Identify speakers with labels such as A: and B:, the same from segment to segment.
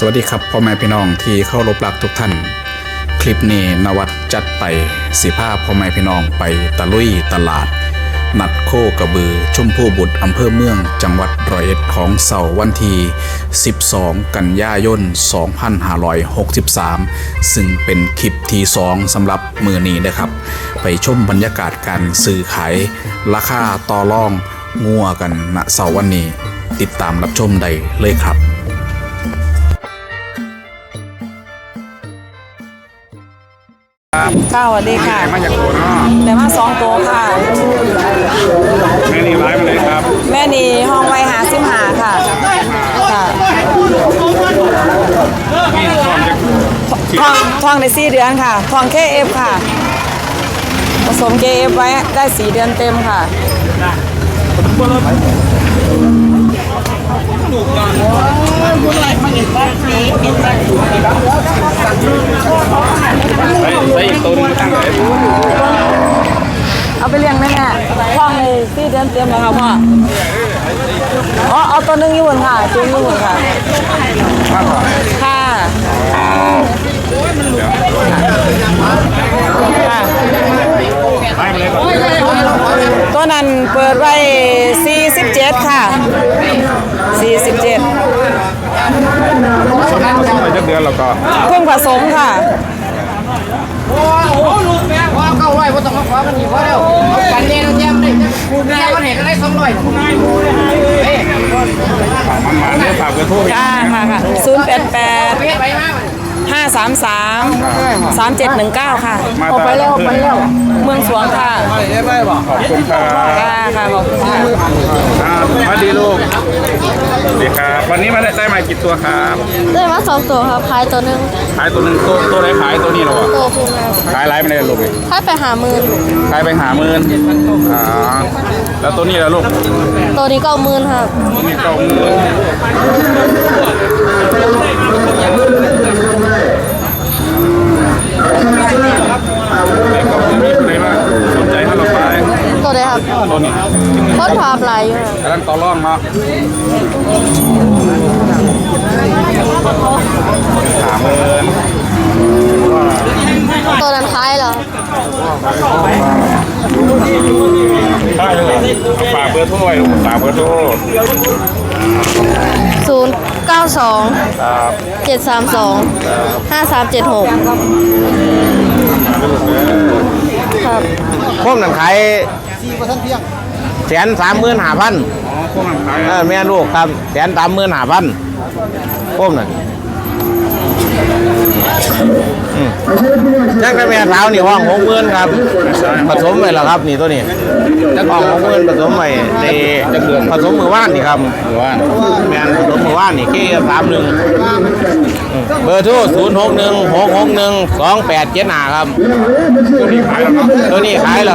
A: สวัสดีครับพ่อแม่พี่น้องที่เข้ารบรักทุกท่าน คลิปนี้นวัดจัดไปสิภาพ่อแม่พี่น้องไปตะลุยตลาด นัดโคกระบือชมพู่บุตรอำเภอเมืองจังหวัดร้อยเอ็ดของเสาร์วันที่ 12 กันยายน 2563 ซึ่งเป็นคลิปที่ 2สำหรับมือนี้นะครับ ไปชมบรรยากาศการซื้อขาย ราคาต่อรองงัวกันณเสาร์วันนี้ ติดตามรับชมได้เลยครับ
B: ค่ะสวัสดีค่ะ
C: มาจากโคราช
B: แต่มาสองตัวค่ะ
C: แม่นี่ร้ายมาเลยครับ
B: แม่นีห้องไว้หาซิมหาค่ะ ค่ะ
C: นี่พร้อมจะ
B: ทองทองในสี่เดือนค่ะทองเคเอฟค่ะ ผสมเคเอฟไว้ได้สี่เดือนเต็มค่ะ
C: ใส่ใส่อีกตัวนึงตั้งไหน
B: เอาไปเลี้ยงแม่แม่ทองในสี่เดือนเต็มแล้วค่ะพ่ออ๋อเอาตัวหนึงอยู่บนค่ะตัวนึงอยู่บนค่ะค่ะค่ะ
C: ร้ายมาเลยครับ
B: ตัวนั้นเปิดไว้47ค่ะ 47
C: ไปจักเดือนแล้วก็
B: เพิ่งผสมค่ะ
D: ว่าเก้าร้อยว่าต้องมาขอกันอีกเพราะแล้วเอากันเนี่ยเราแย้มได้แย้มมันเห็นอะไรสองร้อย
C: มันมาเนี่ยฝากเบอร์โทรไป
B: ค่ะค่ะค่ะ 088
D: เฮ็ดไปมา ก
B: 533 3719ค่ะ
C: มาตามไปแล้วไปแล้ว
B: เมืองสวงค่ะ
C: ขอบคุณครับ
B: ค่ะค่ะขอบคุณค่ะ
C: อ่าสวัสดีลูกสวัสดีครับ วันนี้มาได้ได้มากี่ตัวครับ
E: ได้มาสองตัวครับขายตัวหนึ่ง
C: ขายตัวหนึงตัวตัวไหนขายตัวนี้เหรอวะ
E: ตัวคูงครับ
C: ขายร้ายมาเลยลูกนี่
E: ขายไปหาหมื่น
C: ขายไปหาหมื่นอ่าแล้วตัวนี้ล่ะลูก
E: ตัวนี้เก้าหมื่นครับ
C: ตัวนี้เก้าหมื่นแล้วก็มีคนไหนมาสนใจให้เราไป
E: ตัวใดครับ
C: ตัวนี้
E: โคตรภาพลายอยู่ครับ
C: กำลังต่อรองมาสามหมื่น
E: ตัวนั้นขายเหรอ
C: ได้เลยฝากเบอร์โทรไว้ลูกฝาก เบอร์โทร
E: ศูนย์เก้าสอง
C: ครับ
E: เจ็ดสามสองห้าสามเจ็ดหกครับ
F: พวกนั้นขายแสนสามหมื่นห้าพัน
C: อ๋อพวกนั้นขาย
F: เออแม่ลูกครับแสนสามหมื่นห้าพันพวกนั้นอืม จักรแม่เท้านี่ห้องหกหมื่นครับ ผสมไปแล้วครับนี่ตัวนี้ห้องหกหมื่นผสมไปในผสมมือว่านนี่ครับ
C: หรือว่า
F: แม่นผสมมือว่านนี่เคสามหนึ่งเบอร์โทรศูนย์หกหนึ่งหกหกหนึ่งสองแปดเจ็ดห้าครับ
C: ตัวนี้ขายแล้วเนาะ
F: ตัวนี้ขายแล้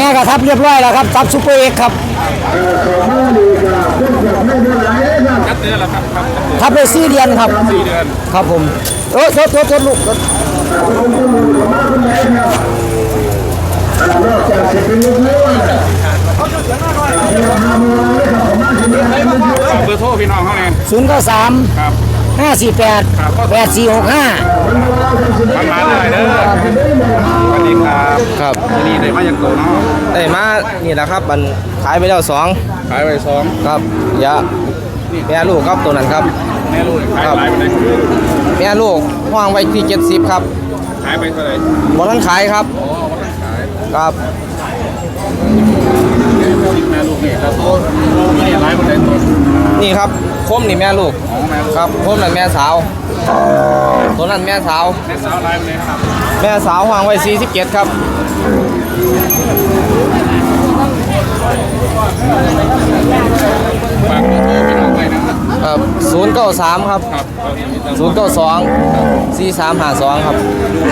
F: ม่ก็
G: ทับเรียบร้อยแล้วครับทับซูเปอร์เอ็กซ์ครับ
C: จัดเดือนแล้วครับครับ
G: ทับได้สี่เดือนครับ
C: สี่เดือน
G: ครับผมเออโทษโทษโทษลูกโทษ
C: ฝากเบอร์โทรพี่น้องเขาเนี่ย
G: ศูนย์เก้าสาม
C: ครับ
G: ห้าสี่แปดแปดสี่หกห้า
C: มันมาได้เด้อสวัสดีครับ
F: ครับ
C: ตัวนี้ได้มาจากตัวเนาะ
F: ได้มานี่แหละครับมันขายไปแล้วสอง
C: ขายไปสอง
F: ครับยะแม่ลูกครับตัวนั้นครับ
C: แม่ลูกขายหลายไปเลย
F: แม่ลูกว่างไว้ที่เจ็ดสิบครับ
C: ขายไปเท่าไหร่
F: บอนั้นขายครับครับ นี่
C: แม่ลูกนี่แล้วโตนี่ร้ายคนไหนตัว
F: นี่ครับคมนี่แม่ลูก
C: ของแม่ลูก
F: ครับคมนั่นแม่สาว ตัวนั้นแม่สาว
C: แม่สาวร้ายคนไหนครับ
F: แม่สาววางไว้47ครับฝาก
C: ตัวพี่น้องไว้นะครับ
F: าสามครับ
C: ครับ
F: ศูนย์เก้าสองสี่สามห้าสองครับ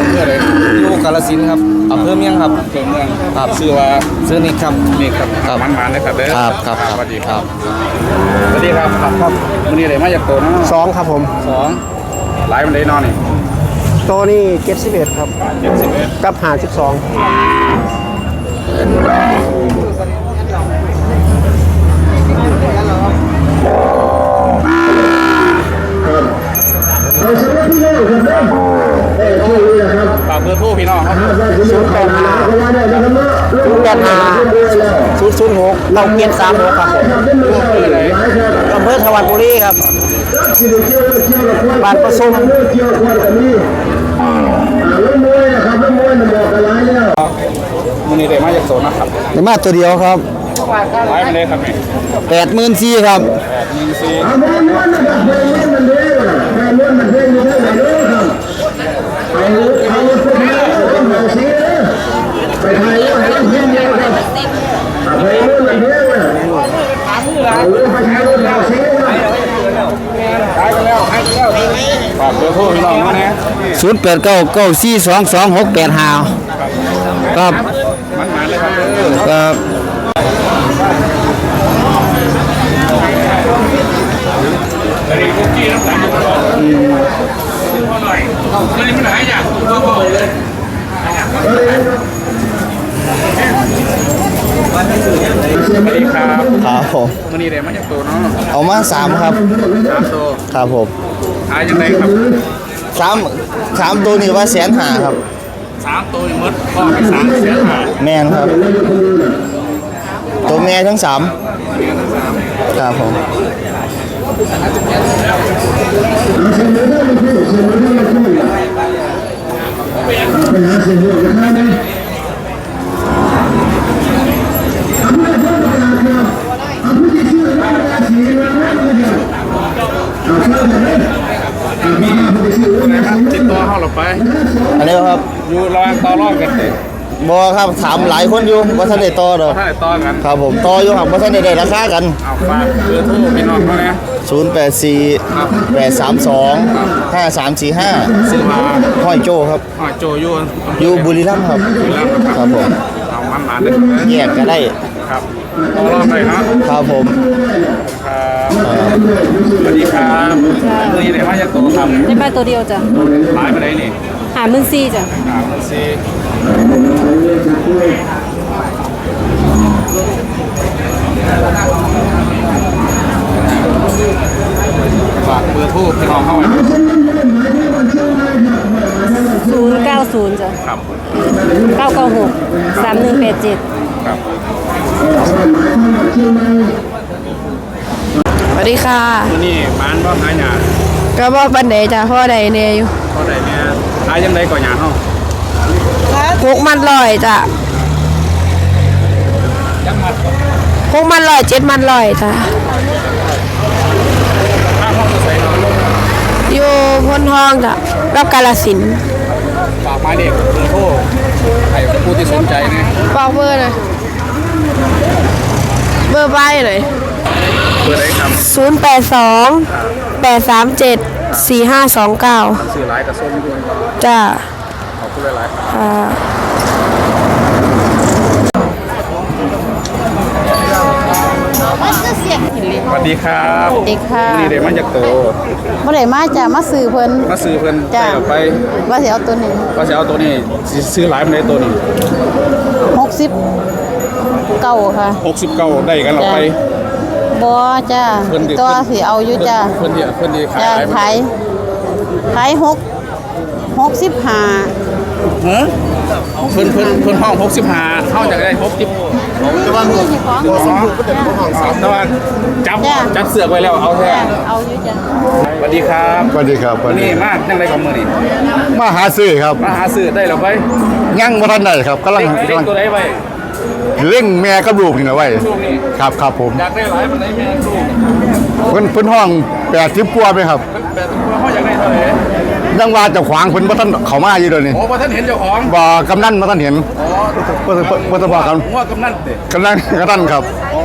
C: เพื่ออะไร
F: อยู่กาลสินธุ์ครับอำเภอเมียงครับ
C: เพื่อเมือง
F: ครับ
C: ชื่อว่า
F: ซื้อนี่ครับ
C: นี่ครับ
F: ครับ
C: มันมันเลยครับเด้อ
F: ครับครับ
C: สวัสดีครับสวัสดีครับครับครับวันนี้อะไรมาจากโตเนาะ
G: สองครับผม
C: สองหลายมันได้นอนนี่
G: ตัวนี้เจ็ดสิบเอ็ดครับ
C: เจ็ดสิบเอ็ด
G: กับหาสิบสอง
C: ฝากเบอร์โทรพี่น้องครับ
G: ศูนย์แปดห้าศูนย์แปดห้าศูนย์ศูนย์หกเราเกียนสามหกครับผม
C: เพื่อำ
G: เภอทวัดบุรีครับบ้านประสุม
C: วันนี้ได้มาจากโตนะครับ
G: ในมาตัวเดียวครับ
C: หลายมันได้ครับ
G: แปดหมื่นสี่ครับ
C: แปดหนึ่งสี่ ฝากเบอร์โทรพี่น้องนะเนี่ย
G: ศูนย์แปดเก้าเก้าสี่สองสองหกแปดห้าครับ
C: มันมันเลยครับเด้อ
G: ครับ
C: อันนี้คุกกี้น้ำตาลอืม สวัสดีครับ
G: ครับผม
C: วันนี้ได้มาจากตัวเนาะ
G: เอามาสามครับ
C: สามตัว
G: ครับผม
C: หายยังไงครับ
G: สามสามตัวนี้ว่าแสนหาครับ
C: สามตัวมดพ่อไปสามเสียหาย
G: แมนครับ ตัวแม่ทั้งสามครับผม
C: ติดตัวเข้าเราไป
G: อันนี้ครับ
C: อยู่ระหว่างต่อรองกันสิ
G: บอครับถามหลายคนอยู่ว่าท่านได้ต่อดอก
C: ถ้าได้ต่อกัน
G: ครับผมต่ออยู่ครับว่าท่านได้ได้ราคากัน
C: เอาฝากเบอร์โทรพี่น้องเขาเนี่ย
G: 0 8 4 8 3 2 5 3 4 5
C: ซื้อมา
G: ห้อยโจครับ
C: อ๋อโจอยู่
G: อยู่บุรีรัมย์ครับครับผม
C: เอามันมาเลย
G: แยกก็ได้
C: ครับต่อรองเลยเนาะ
G: ครับผม
C: ครับสวัสดีครับวันนี้ได้มาจากตัวครับ
B: ได้มาตัวเดียวจ้ะ
C: หลายไปไหนนี่
B: หาหมื่นสี่จ้ะ
C: สามสี่ ฝากเบอร์โทรพี่น้องเข้าไว้
B: ศูนย์เก้าศูนย์จ้ะ
C: ครับ
B: เก้าเก้าหกสามหนึ่งแปดเจ็ด
C: ครับ
E: สวัสดีค่ะ
C: วันนี้มานบ่หาหยา
E: ก็บอกบันไดจ้ะพ่อใดเนยอยู่
C: เขาได้เนี่ยหายังไดก่อนหยาเฮา
E: พกมันลอยจ้ะ
C: จังมัดก่อน
E: พกมันลอยเจ็ดมันลอยจ้ะ
C: ถ้าห้องจะใส่เนาะ
E: อยู่พ้นห้องจ้ะรับกาลสินธุ์
C: ฝากหมายเด็กเบอร์โทรให้ผู้ที่สนใจเนี่ย
E: บอกเบอร์หน่อยเบอร์ป้ายหน่อย
C: เบอร์ไหนครับ
E: ศูนย์แปดสองแปดสามเจ็ดสี่ห้าสองเก้า
C: สื่อหลายกระส้มด้วย
E: จ้ะ
C: ขอบ คุณหลายๆครับ
E: อ่า
C: สวัสดีครับ
B: สวัสดีค่ะ
C: วันนี้ได้มาจากโต
B: เมื่อไหร่มาจะมาซื้อเพิ่น
C: มาซื้อเพิ่น
B: จ้ะ
C: ได้ออกไป
B: ว่าสิเอาตัวนี้
C: ว่าจะเอาตัวนี้สิซื้อหลายมันได้ตัวนี้
B: หกสิบเก้าค่ะ
C: 69ได้กันเราไป
B: บอจ้ะ
C: เพิ่นดิ
B: ตัวสิเอาอยู่จ้ะ
C: เพิ่นที่เพิ่นที่ขาย
B: จ้ะ
C: หลายมัน
B: ขายขายหกหกสิบห้า
C: ฮะเพิ่นเพิ่นเพิ่นห้อง65เฮาจะได้60แต่ว่าแต่ว่าจับจับเสือกไว้แล้วเอาแท้
B: เอาอยู่จ้ะ
C: สวัสดีครับ
H: สวัสดีครับสวั
C: วั
H: ส
C: น
H: ดี
C: นี้มาจังไดกับมื้อนี้
H: มาหาซื้อครับ
C: มาหาซื้อได้แล้วไป
H: ยั่งบ่ทันได้ครับกำลัง
C: เล็ก
H: กำลัง
C: ตัวใดไว้
H: เร่งแม่กับลูกนี่นะไว้
C: ช่วงนี้
H: ครับครับผม
C: อยากได้หลายมันได้แม่ลูก
H: เพิ่นเพิ่นห้อง80กว่าไหมครับ
C: แบบเขาอยากได้เท่าไหร่
H: ยังว่าเจ้าขวางเพิ่นบ่ทันเข้ามาอยู่เดี๋ยวนี้
C: โอ้พอท่านเห็นเจ้าของ
H: บ่กำนันบ่ทันเห็น
C: อ๋อ
H: บ่บ่บ่บ่ทันบอกกัน
C: ว่ากำนันเด็ก
H: กำนันกำนันครับ
C: อ๋อ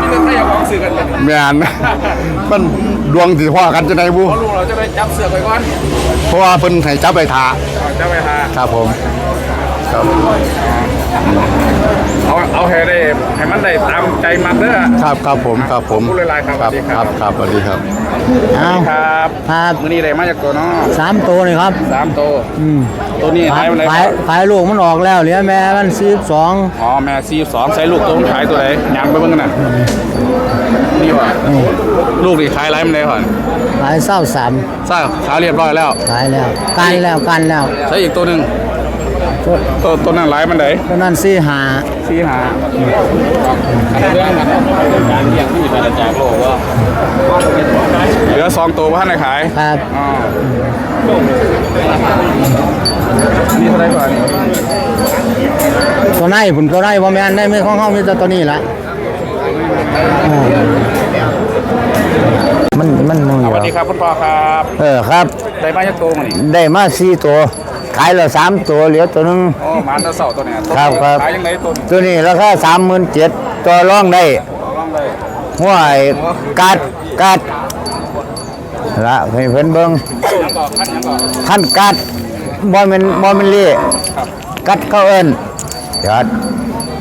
C: มีมีแต่ใครอยากของสื่อกันเลย
H: แม่น มันดวงสิพ่อกันจะไหนบุ
C: เพราะลูกเราจะไปจับเสือกไปก่อน
H: เพราะว่าเพิ่นให้จับไปทา
C: จะไปหา
H: ครับผมครับ
C: เอาเอาให้ได้ให้มันได้ตามใจมันเด้อ
H: ครับครับผมครับผม
C: พูดหลายๆครับ
H: ครับ
C: สวัสดี
H: ค
C: ครั
H: รับบครับสวัสดีครับ
G: อ้าว
C: ครับ
G: ครับ
C: มื้อนี้ได้มาจากตัวเนาะ
G: สามตัวนี่ครับ
C: สามตัวตัวนี้
G: ขา
C: ขายยมันไหน
G: ขายขายลูกมันออกแล้วเหลือแม่มันซื้อสอง
C: อ๋อแม่ซีสองใส่ลูกตัวมันขายตัวไหนยางไปเบิ่งกันน่ะนี่ว่ะลูกนี่ขายไรมันเลยก่อน
G: ขายเศร้าสาม
C: ทราบขายเรียบร้อยแล้ว
G: ขายแล้วกันแล้วกันแล้ว
C: ใช้อีกตัวหนึ่ง ตัวตัวนั้นไรมันไหน
G: ตอนนั้นซื้อหา
C: ซีหาเรื่องมันการเลี้ยงที่มีการจากโลกว่าเหลือสองตัวว่าท่านไหนขาย
G: ครับ
C: อ๋อนี่เท่าไหรก่อน
G: ตัวไหนผุนตัวไหนบ่แม่นในมือของเฮามีแต่ตัวนี้ละอ่ามันมันมึงอ
C: ส
G: ยู่
C: วัสดีครับคุณพ่อครับ
G: เออครับ
C: ได้มาจากตัวมันนี่
G: ได้มาสี่ตัว ขายแล้วสามตัวเหลือตัวหนึง
C: โอ้หมาตะเสาตัวเนี้ย
G: ครับครับ
C: ขายยังไงตัวนี้
G: ตัวนี้ราคาสามหมื่นเจ็ดตัวร่องได้
C: ลองเลย
G: ห้วยกัดกัดละให้เพิ่นเบิ่ง
C: ยังก่อนขั้นยังก่อน
G: ท่านกัดบ่แม่นบ่แม่นเล่กัดเขาเอิ้นกัด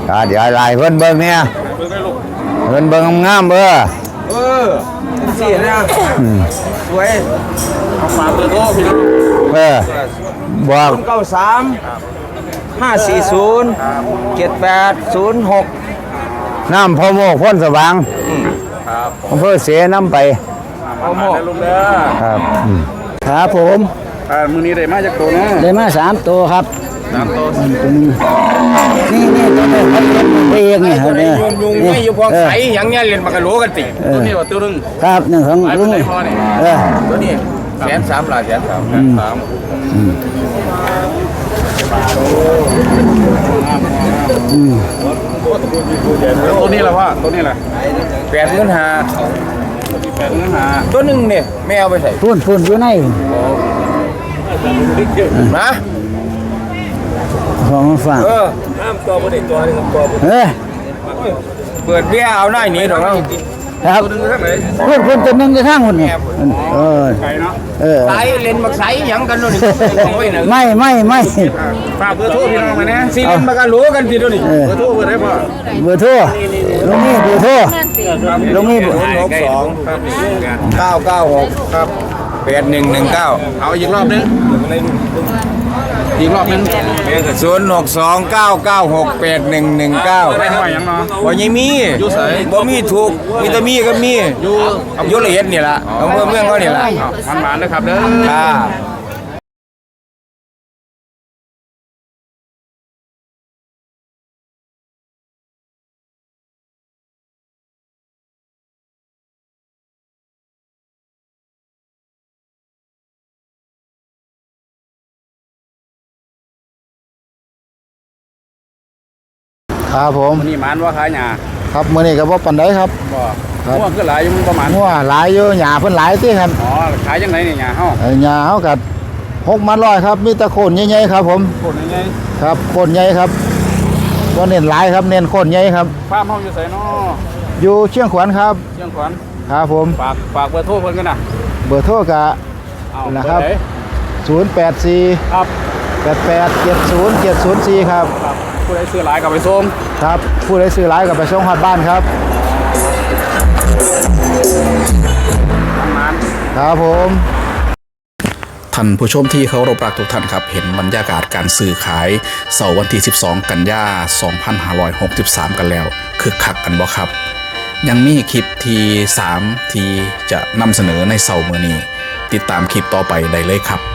G: กัดอย่าลายเพิ่นเบิ่งเนี่ย
C: เบิ่งได้ลูก
G: เพิ่นเบิ่งงามๆเบ้อ
C: เออสี่นะสวยเอาฝากเบอร์โทรพี่น้อง
G: เออ บอก
D: เก้าสามห้าสี่ศูนย์เจ็ดแปดศูนย์หก
G: น้ำพ่อโมกพ้นสว่าง
C: ครับ
G: อำเภอเสน้ำไป
C: เอาหมดลุงเด้อ
G: ครับครับผม
C: อ่ามื้อนี้ได้มาจากตัวนะ
G: ได้มาสามตัวครับ
C: สามตัว
G: นี่นี่ตัวนี้ครับตัวเองนี่ครับเนี่ย
D: ยุงไม่อยู่พองใสอย่างเงี้ยเรียนมากระโหลกันติ
C: ตัวนี้ว่าตัวหนึง
G: ครับหนึ่งของ
C: ขาย
G: ลุ
C: เป็น
G: ง
C: ไรพอนี่
G: เออ
D: ตัวนี้ แสนสามหลายแสนสาม
C: สามตัวนี้แหละว่าตัวนี้แหละ
D: แปดหมื่นห้า
C: แปดเงินหา
D: ตัวหนึ่งเนี่ยไม่เอาไปใส่
G: พุ่นพุ่นอยู่ใน
D: นะ
G: ของฝาก
D: เออน้ำตัวบริตัวนึงตัว
G: เออ
D: เปิดเบี้ยเอาหน้าหนีถอกเรา
G: ครับ
C: ตัวหนึงคือเท่าไหร่
G: พุ่นพุ่นตัวหนึงจะข้างพุ่นนี่เออ
C: ไก่เนาะ
G: เออ
D: ใสเล่นมักใสหยังกันนู่นนี่โอ้ยนะ
G: ไม่ไม่ไม่
C: ฝากเบอร์โทรพี่น้องมาเนี่ย
D: สิเล่นมากระโหลกันติตัวนี้
G: เออ
C: เบอร์โทรเบอร์ได้ป่ะ
G: เบอร์โทรลุงนี่เบอร์โทรลุงนี่เบอร์
D: หกสอง
C: ครับ
D: เก้าเก้าหกครับแปดหนึ่งหนึ่งเก้า
C: เอาอีกรอบนึง อีกรอบนึง
D: ศูนย์หกสองเก้าเก้าหกแปดหนึ่งหนึ่งเก้า
C: ได้ห้อยหยังเนาะ
D: บ่ยังมี
C: อยู่ไส
D: บ่มีถูกมีแต่มีก็มี
C: อยู่
D: อยู่ละเอียดนี่ล่ะอำเภอเมืองเขานี่ล่ะ
C: มันหวานนะครับเด้อ
D: ค่ะ
G: ครับผม
C: นี่หมันว่าขายหญ้า
G: ครับมื้อนี้ก็บ่ปานใดครับ
C: บ่
G: ครับ
C: ม่วงคือหลายอยู่มันประมาณ
G: งัวหลายอยู่หญ้าเพิ่นหลายติครับ
C: อ๋อขายจังไดเนี่ยหญ้าเฮา
G: ไอ้หญ้าเฮาก็หกมัดร้อยครับมีแตะโคนใหญ่ๆครับ ผม
C: คนยังไง
G: ครับโคนใหญ่ครับบ่เน้นหลายครับเน้นโคนใหญ่ครับ
C: ฟาร์มเฮาอยู่ไสเนาะ
G: อยู่เชียงขวัญครับ
C: เชียงขวัญ
G: ครับผม
C: ฝากฝากเบอร์โทรเพิ่นกันนะ
G: เบอร์โทรก็
C: เอา
G: นะครับ
C: เอไห
G: 084
C: ครับ
G: 8870 704ครับ
C: ครับ ผู้ใดซื้อหลายก็ไปส่ง
G: ครับผู้ใดซื้อหลายก็ไปส่งฮอดบ้านครับ
C: ทั้งนั้น
G: ครับผม
A: ท่านผู้ชมที่เคารพรักทุกท่านครับ เห็นบรรยากาศการซื้อขายเสาร์วันที่ 12 กันยา2563 กันแล้วคึกคักกันบ่ครับ ยังมีคลิปที่ 3 ที่จะนำเสนอในเสาร์มื้อนี้ ติดตามคลิปต่อไปได้เลยครับ